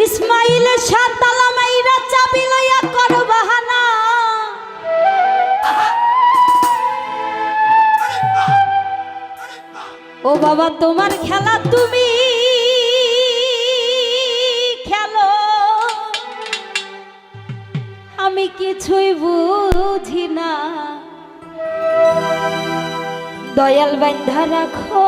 ইসমাইল সাতালা মাইরা চাবি লইয়া করো বাহানা। ও বাবা, তোমার খেলা তুমি খেলো। আমি কিছুই বুঝি না। দয়াল বান্ধা রাখো।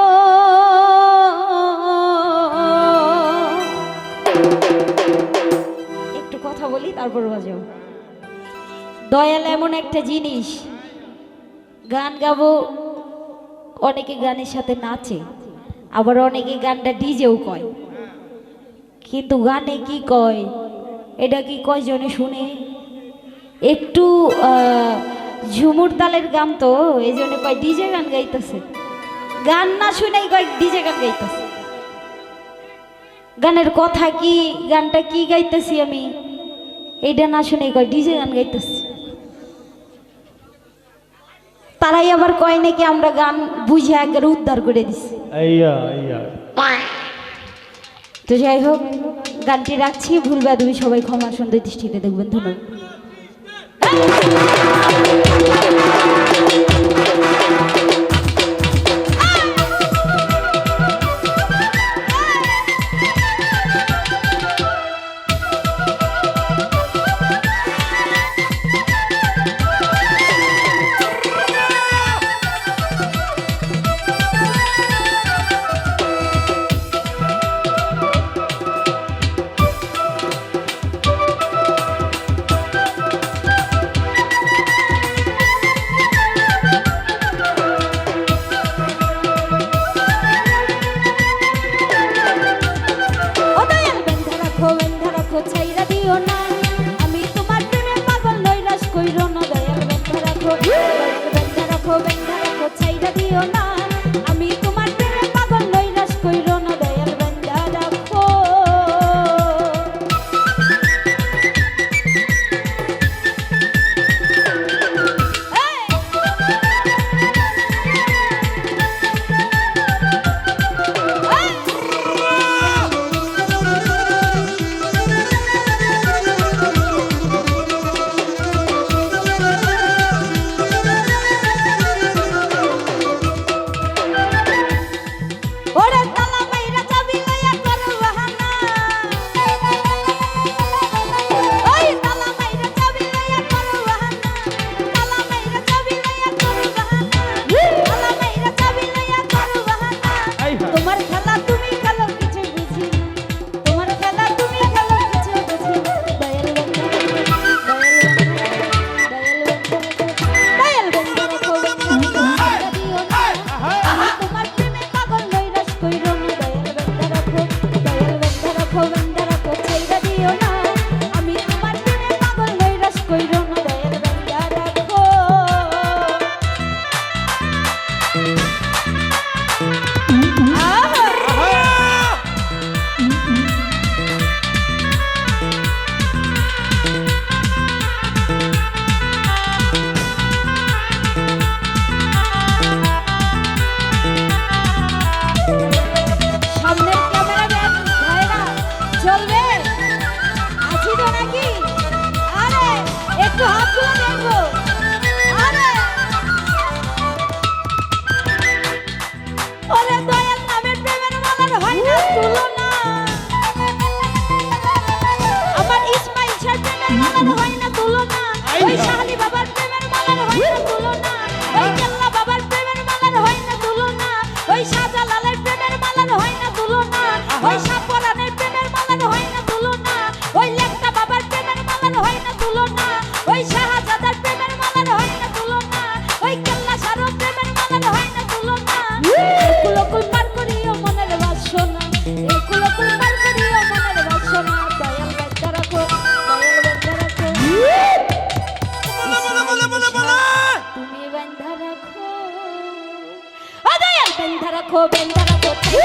দয়াল এমন একটা জিনিস। গান গাবো, অনেকে গানের সাথে নাচে, আবার অনেকে গানটা ডিজেও কয়। কিন্তু গানে কি কয়? এটা কি কয় কয়জনে শুনে? একটু ঝুমুর তালের গান তো এই জন্য কয় ডিজে গান গাইতেছে। গান না শুনেই কয় ডিজে গান গাইতেছে। গানের কথা কি, গানটা কি গাইতেছি আমি? এইটা না শুনে কয় ডিজে গান গাইতেছি। তারাই আবার কয় নাকি আমরা গান বুঝে একবার উদ্ধার করে দিছি। তো যাই হোক গানটি রাখছি ভুল তুমি সবাই ক্ষমা সুন্দর দৃষ্টিতে দেখবেন। ধন্যবাদ। না গোবিন্দ